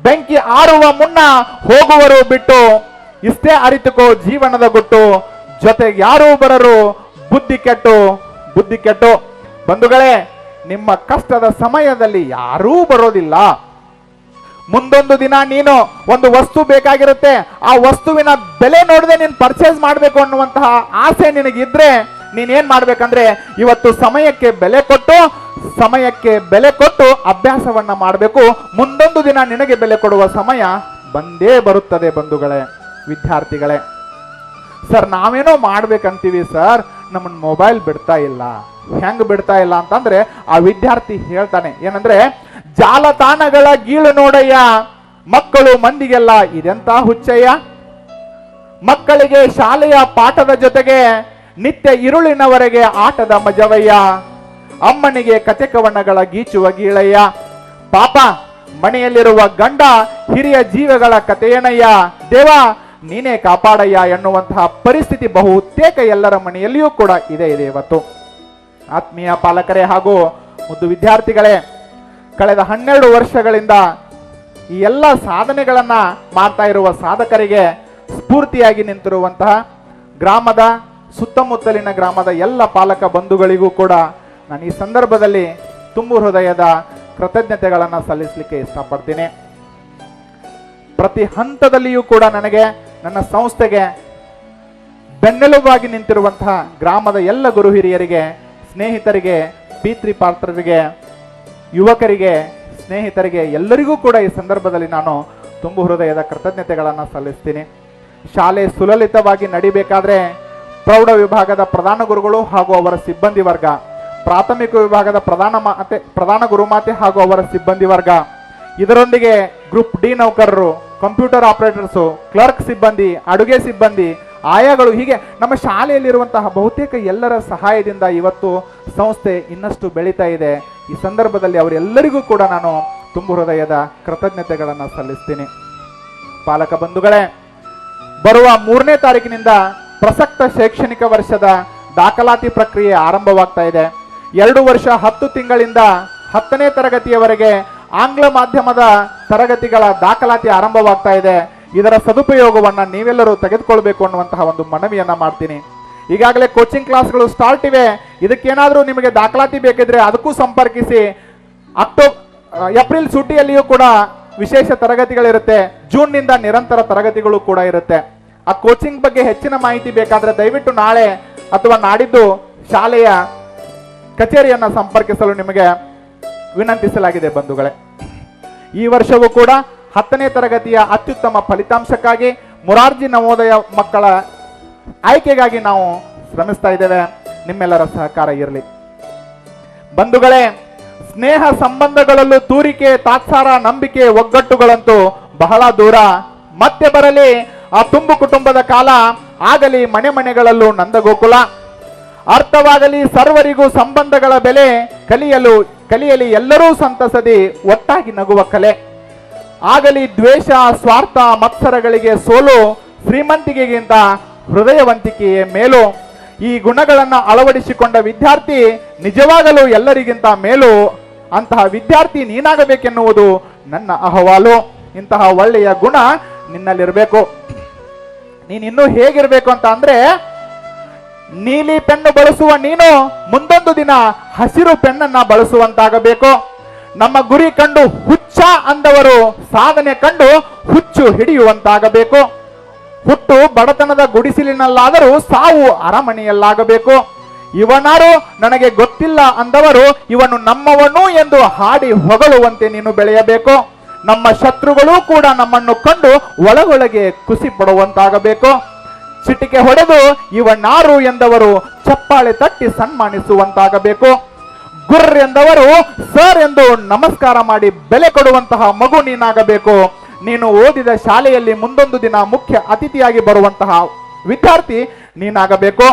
ಬೆಂಕಿ ಆರುವ ಮುನ್ನ ಹೋಗುವರು ಬಿಟ್ಟು ಇಷ್ಟೇ ಅರಿತುಕೋ ಜೀವನದ ಗುಟ್ಟು. ಜೊತೆ ಯಾರೂ ಬರರು, ಬುದ್ಧಿ ಕೆಟ್ಟು ಬುದ್ಧಿ ಕೆಟ್ಟು. ಬಂಧುಗಳೇ, ನಿಮ್ಮ ಕಷ್ಟದ ಸಮಯದಲ್ಲಿ ಯಾರೂ ಬರೋದಿಲ್ಲ. ಮುಂದೊಂದು ದಿನ ನೀನು ಒಂದು ವಸ್ತು ಬೇಕಾಗಿರುತ್ತೆ. ಆ ವಸ್ತುವಿನ ಬೆಲೆ ನೋಡದೆ ನೀನು ಪರ್ಚೇಸ್ ಮಾಡಬೇಕು ಅನ್ನುವಂತಹ ಆಸೆ ನಿನಗಿದ್ರೆ ನೀನೇನ್ ಮಾಡ್ಬೇಕಂದ್ರೆ ಇವತ್ತು ಸಮಯಕ್ಕೆ ಬೆಲೆ ಕೊಟ್ಟು, ಸಮಯಕ್ಕೆ ಬೆಲೆ ಕೊಟ್ಟು ಅಭ್ಯಾಸವನ್ನ ಮಾಡಬೇಕು. ಮುಂದೊಂದು ದಿನ ನಿನಗೆ ಬೆಲೆ ಕೊಡುವ ಸಮಯ ಬಂದೇ ಬರುತ್ತದೆ ಬಂಧುಗಳೇ, ವಿದ್ಯಾರ್ಥಿಗಳೇ. ಸರ್, ನಾವೇನೋ ಮಾಡ್ಬೇಕಂತೀವಿ ಸರ್ ನಮ್ಮನ್ನ ಮೊಬೈಲ್ ಬಿಡ್ತಾ ಇಲ್ಲ. ಹೆಂಗ್ ಬಿಡ್ತಾ ಇಲ್ಲ ಅಂತಂದ್ರೆ ಆ ವಿದ್ಯಾರ್ಥಿ ಹೇಳ್ತಾನೆ, ಏನಂದ್ರೆ, ಜಾಲತಾಣಗಳ ಗೀಳು ನೋಡಯ್ಯ, ಮಕ್ಕಳು ಮಂದಿಗೆಲ್ಲ ಇದೆಂತ ಹುಚ್ಚಯ್ಯ? ಮಕ್ಕಳಿಗೆ ಶಾಲೆಯ ಪಾಠದ ಜೊತೆಗೆ ನಿತ್ಯ ಇರುಳಿನವರೆಗೆ ಆಟದ ಮಜವಯ್ಯ. ಅಮ್ಮನಿಗೆ ಕತೆ ಕವನಗಳ ಗೀಚುವ ಗೀಳಯ್ಯ. ಪಾಪ, ಮನೆಯಲ್ಲಿರುವ ಗಂಡ ಹಿರಿಯ ಜೀವಗಳ ಕಥೆಯನಯ್ಯ. ದೇವ, ನೀನೇ ಕಾಪಾಡಯ್ಯ ಎನ್ನುವಂತಹ ಪರಿಸ್ಥಿತಿ ಬಹುತೇಕ ಎಲ್ಲರ ಮನೆಯಲ್ಲಿಯೂ ಕೂಡ ಇದೆ ಇದೆ ಇವತ್ತು. ಆತ್ಮೀಯ ಪಾಲಕರೇ ಹಾಗೂ ಮುದ್ದು ವಿದ್ಯಾರ್ಥಿಗಳೇ, ಕಳೆದ ಹನ್ನೆರಡು ವರ್ಷಗಳಿಂದ ಈ ಎಲ್ಲ ಸಾಧನೆಗಳನ್ನ ಮಾಡ್ತಾ ಇರುವ ಸಾಧಕರಿಗೆ ಸ್ಫೂರ್ತಿಯಾಗಿ ನಿಂತಿರುವಂತಹ ಗ್ರಾಮದ ಸುತ್ತಮುತ್ತಲಿನ ಗ್ರಾಮದ ಎಲ್ಲ ಪಾಲಕ ಬಂಧುಗಳಿಗೂ ಕೂಡ ನಾನು ಈ ಸಂದರ್ಭದಲ್ಲಿ ತುಂಬು ಹೃದಯದ ಕೃತಜ್ಞತೆಗಳನ್ನು ಸಲ್ಲಿಸಲಿಕ್ಕೆ ಇಷ್ಟಪಡ್ತೀನಿ. ಪ್ರತಿ ಹಂತದಲ್ಲಿಯೂ ಕೂಡ ನನಗೆ ನನ್ನ ಸಂಸ್ಥೆಗೆ ಬೆನ್ನೆಲುಬಾಗಿ ನಿಂತಿರುವಂತಹ ಗ್ರಾಮದ ಎಲ್ಲ ಗುರು ಹಿರಿಯರಿಗೆ, ಸ್ನೇಹಿತರಿಗೆ ಪೀತ್ರಿ ಪಾತ್ರರಿಗೆ ಯುವಕರಿಗೆ, ಸ್ನೇಹಿತರಿಗೆ ಎಲ್ಲರಿಗೂ ಕೂಡ ಈ ಸಂದರ್ಭದಲ್ಲಿ ನಾನು ತುಂಬು ಹೃದಯದ ಕೃತಜ್ಞತೆಗಳನ್ನು ಸಲ್ಲಿಸ್ತೀನಿ. ಶಾಲೆ ಸುಲಲಿತವಾಗಿ ನಡಿಬೇಕಾದ್ರೆ ಪ್ರೌಢ ವಿಭಾಗದ ಪ್ರಧಾನ ಗುರುಗಳು ಹಾಗೂ ಅವರ ಸಿಬ್ಬಂದಿ ವರ್ಗ, ಪ್ರಾಥಮಿಕ ವಿಭಾಗದ ಪ್ರಧಾನ ಮಾತೆ, ಪ್ರಧಾನ ಗುರುಮಾತೆ ಹಾಗೂ ಅವರ ಸಿಬ್ಬಂದಿ ವರ್ಗ. ಇದರೊಂದಿಗೆ ಗ್ರೂಪ್ ಡಿ ನೌಕರರು, ಕಂಪ್ಯೂಟರ್ ಆಪರೇಟರ್ಸು, ಕ್ಲರ್ಕ್ ಸಿಬ್ಬಂದಿ, ಅಡುಗೆ ಸಿಬ್ಬಂದಿ, ಆಯಾಗಳು ಹೀಗೆ ನಮ್ಮ ಶಾಲೆಯಲ್ಲಿರುವಂತಹ ಬಹುತೇಕ ಎಲ್ಲರ ಸಹಾಯದಿಂದ ಇವತ್ತು ಸಂಸ್ಥೆ ಇನ್ನಷ್ಟು ಬೆಳೀತಾ ಇದೆ. ಈ ಸಂದರ್ಭದಲ್ಲಿ ಅವರೆಲ್ಲರಿಗೂ ಕೂಡ ನಾನು ತುಂಬು ಹೃದಯದ ಕೃತಜ್ಞತೆಗಳನ್ನು ಸಲ್ಲಿಸ್ತೀನಿ. ಪಾಲಕ ಬಂಧುಗಳೇ, ಬರುವ ಮೂರನೇ ತಾರೀಕಿನಿಂದ ಪ್ರಸಕ್ತ ಶೈಕ್ಷಣಿಕ ವರ್ಷದ ದಾಖಲಾತಿ ಪ್ರಕ್ರಿಯೆ ಆರಂಭವಾಗ್ತಾ ಇದೆ. ಎರಡು ವರ್ಷ ಹತ್ತು ತಿಂಗಳಿಂದ ಹತ್ತನೇ ತರಗತಿಯವರೆಗೆ ಆಂಗ್ಲ ಮಾಧ್ಯಮದ ತರಗತಿಗಳ ದಾಖಲಾತಿ ಆರಂಭವಾಗ್ತಾ ಇದೆ. ಇದರ ಸದುಪಯೋಗವನ್ನು ನೀವೆಲ್ಲರೂ ತೆಗೆದುಕೊಳ್ಬೇಕು ಅನ್ನುವಂತಹ ಒಂದು ಮನವಿಯನ್ನ ಮಾಡ್ತೀನಿ. ಈಗಾಗಲೇ ಕೋಚಿಂಗ್ ಕ್ಲಾಸ್ಗಳು ಸ್ಟಾರ್ಟ್ ಇವೆ. ಇದಕ್ಕೇನಾದರೂ ನಿಮಗೆ ದಾಖಲಾತಿ ಬೇಕಿದ್ರೆ ಅದಕ್ಕೂ ಸಂಪರ್ಕಿಸಿ. ಅಕ್ಟೋ ಆ, ಏಪ್ರಿಲ್ ಸುಟ್ಟಿಯಲ್ಲಿಯೂ ಕೂಡ ವಿಶೇಷ ತರಗತಿಗಳಿರುತ್ತೆ. ಜೂನ್ನಿಂದ ನಿರಂತರ ತರಗತಿಗಳು ಕೂಡ ಇರುತ್ತೆ. ಆ ಕೋಚಿಂಗ್ ಬಗ್ಗೆ ಹೆಚ್ಚಿನ ಮಾಹಿತಿ ಬೇಕಾದ್ರೆ ದಯವಿಟ್ಟು ನಾಳೆ ಅಥವಾ ನಾಡಿದ್ದು ಶಾಲೆಯ ಕಚೇರಿಯನ್ನ ಸಂಪರ್ಕಿಸಲು ನಿಮಗೆ ವಿನಂತಿಸಲಾಗಿದೆ ಬಂಧುಗಳೇ. ಈ ವರ್ಷವೂ ಕೂಡ ಹತ್ತನೇ ತರಗತಿಯ ಅತ್ಯುತ್ತಮ ಫಲಿತಾಂಶಕ್ಕಾಗಿ ಮುರಾರ್ಜಿ ನವೋದಯ ಮಕ್ಕಳ ಆಯ್ಕೆಗಾಗಿ ನಾವು ಶ್ರಮಿಸ್ತಾ ಇದ್ದೇವೆ. ನಿಮ್ಮೆಲ್ಲರ ಸಹಕಾರ ಇರಲಿ. ಬಂಧುಗಳೇ, ಸ್ನೇಹ ಸಂಬಂಧಗಳಲ್ಲೂ ತೂರಿಕೆ, ತಾತ್ಸಾರ, ನಂಬಿಕೆ, ಒಗ್ಗಟ್ಟುಗಳಂತೂ ಬಹಳ ದೂರ. ಮತ್ತೆ ಬರಲಿ ಆ ತುಂಬು ಕುಟುಂಬದ ಕಾಲ ಆಗಲಿ ಮನೆ ಮನೆಗಳಲ್ಲೂ ನಂದಗೋಕುಲ. ಅರ್ಥವಾಗಲಿ ಸರ್ವರಿಗೂ ಸಂಬಂಧಗಳ ಬೆಲೆ ಕಲಿಯಲು, ಕಲಿಯಲಿ ಎಲ್ಲರೂ ಸಂತಸದಿ ಒಟ್ಟಾಗಿ ನಗುವ ಕಲೆ. ಆಗಲಿ ದ್ವೇಷ, ಸ್ವಾರ್ಥ, ಮತ್ಸರಗಳಿಗೆ ಸೋಲು ಶ್ರೀಮಂತಿಕೆಗಿಂತ ಹೃದಯವಂತಿಕೆಯೇ ಮೇಲು. ಈ ಗುಣಗಳನ್ನು ಅಳವಡಿಸಿಕೊಂಡ ವಿದ್ಯಾರ್ಥಿ ನಿಜವಾಗಲೂ ಎಲ್ಲರಿಗಿಂತ ಮೇಲು. ಅಂತಹ ವಿದ್ಯಾರ್ಥಿ ನೀನಾಗಬೇಕೆನ್ನುವುದು ನನ್ನ ಅಹವಾಲು. ಇಂತಹ ಒಳ್ಳೆಯ ಗುಣ ನಿನ್ನಲ್ಲಿರಬೇಕು. ನೀನ್ ಇನ್ನೂ ಹೇಗಿರ್ಬೇಕು ಅಂತ ಅಂದ್ರೆ, ನೀಲಿ ಪೆನ್ನು ಬಳಸುವ ನೀನು ಮುಂದೊಂದು ದಿನ ಹಸಿರು ಪೆನ್ನನ್ನ ಬಳಸುವಂತಾಗಬೇಕು. ನಮ್ಮ ಗುರಿ ಕಂಡು ಹುಚ್ಚ ಅಂದವರು ಸಾಧನೆ ಕಂಡು ಹುಚ್ಚು ಹಿಡಿಯುವಂತಾಗಬೇಕು. ಹುಟ್ಟು ಬಡತನದ ಗುಡಿಸಿಲಿನಲ್ಲಾದರೂ ಸಾವು ಅರಮನೆಯಲ್ಲಾಗಬೇಕು. ಇವನಾರು ನನಗೆ ಗೊತ್ತಿಲ್ಲ ಅಂದವರು ಇವನು ನಮ್ಮವನು ಎಂದು ಹಾಡಿ ಹೊಗಳುವಂತೆ ನೀನು ಬೆಳೆಯಬೇಕು. ನಮ್ಮ ಶತ್ರುಗಳು ಕೂಡ ನಮ್ಮನ್ನು ಕಂಡು ಒಳಗೊಳಗೆ ಕುಸಿ ಪಡುವಂತಾಗಬೇಕು ಚಿಟಿಕೆ ಹೊಡೆದು ಇವನಾರು ಎಂದವರು ಚಪ್ಪಾಳೆ ತಟ್ಟಿ ಸನ್ಮಾನಿಸುವಂತಾಗಬೇಕು. ಗುರ್ ಎಂದವರು ಸರ್ ಎಂದು ನಮಸ್ಕಾರ ಮಾಡಿ ಬೆಲೆ ಕೊಡುವಂತಹ ಮಗು ನೀನಾಗಬೇಕು. ನೀನು ಓದಿದ ಶಾಲೆಯಲ್ಲಿ ಮುಂದೊಂದು ದಿನ ಮುಖ್ಯ ಅತಿಥಿಯಾಗಿ ಬರುವಂತಹ ವಿದ್ಯಾರ್ಥಿ ನೀನಾಗಬೇಕು.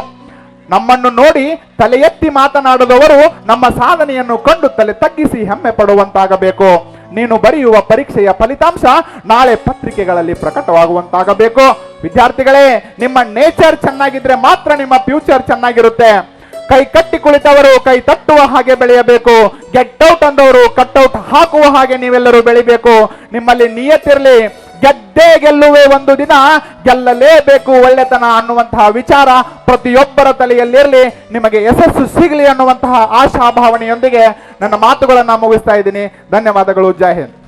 ನಮ್ಮನ್ನು ನೋಡಿ ತಲೆ ಎತ್ತಿ ಮಾತನಾಡುವವರು ನಮ್ಮ ಸಾಧನೆಯನ್ನು ಕಂಡು ತಲೆ ತಗ್ಗಿಸಿ ಹೆಮ್ಮೆ ಪಡುವಂತಾಗಬೇಕು. ನೀನು ಬರೆಯುವ ಪರೀಕ್ಷೆಯ ಫಲಿತಾಂಶ ನಾಳೆ ಪತ್ರಿಕೆಗಳಲ್ಲಿ ಪ್ರಕಟವಾಗುವಂತಾಗಬೇಕು. ವಿದ್ಯಾರ್ಥಿಗಳೇ, ನಿಮ್ಮ ನೇಚರ್ ಚೆನ್ನಾಗಿದ್ರೆ ಮಾತ್ರ ನಿಮ್ಮ ಫ್ಯೂಚರ್ ಚೆನ್ನಾಗಿರುತ್ತೆ. ಕೈ ಕಟ್ಟಿ ಕುಳಿತವರು ಕೈ ತಟ್ಟುವ ಹಾಗೆ ಬೆಳೆಯಬೇಕು. ಗೆಟ್ ಔಟ್ ಅಂದವರು ಕಟ್ಔಟ್ ಹಾಕುವ ಹಾಗೆ ನೀವೆಲ್ಲರೂ ಬೆಳಿಬೇಕು. ನಿಮ್ಮಲ್ಲಿ ನಿಯತ್ತಿರಲಿ. ಗೆದ್ದೇ ಗೆಲ್ಲುವೆ ಒಂದು ದಿನ, ಗೆಲ್ಲಲೇಬೇಕು ಒಳ್ಳೆತನ ಅನ್ನುವಂತಹ ವಿಚಾರ ಪ್ರತಿಯೊಬ್ಬರ ತಲೆಯಲ್ಲಿರಲಿ. ನಿಮಗೆ ಯಶಸ್ಸು ಸಿಗಲಿ ಅನ್ನುವಂತಹ ಆಶಾಭಾವನೆಯೊಂದಿಗೆ ನನ್ನ ಮಾತುಗಳನ್ನು ಮುಗಿಸ್ತಾ ಇದ್ದೀನಿ. ಧನ್ಯವಾದಗಳು, ಜೈ ಹಿಂದ್.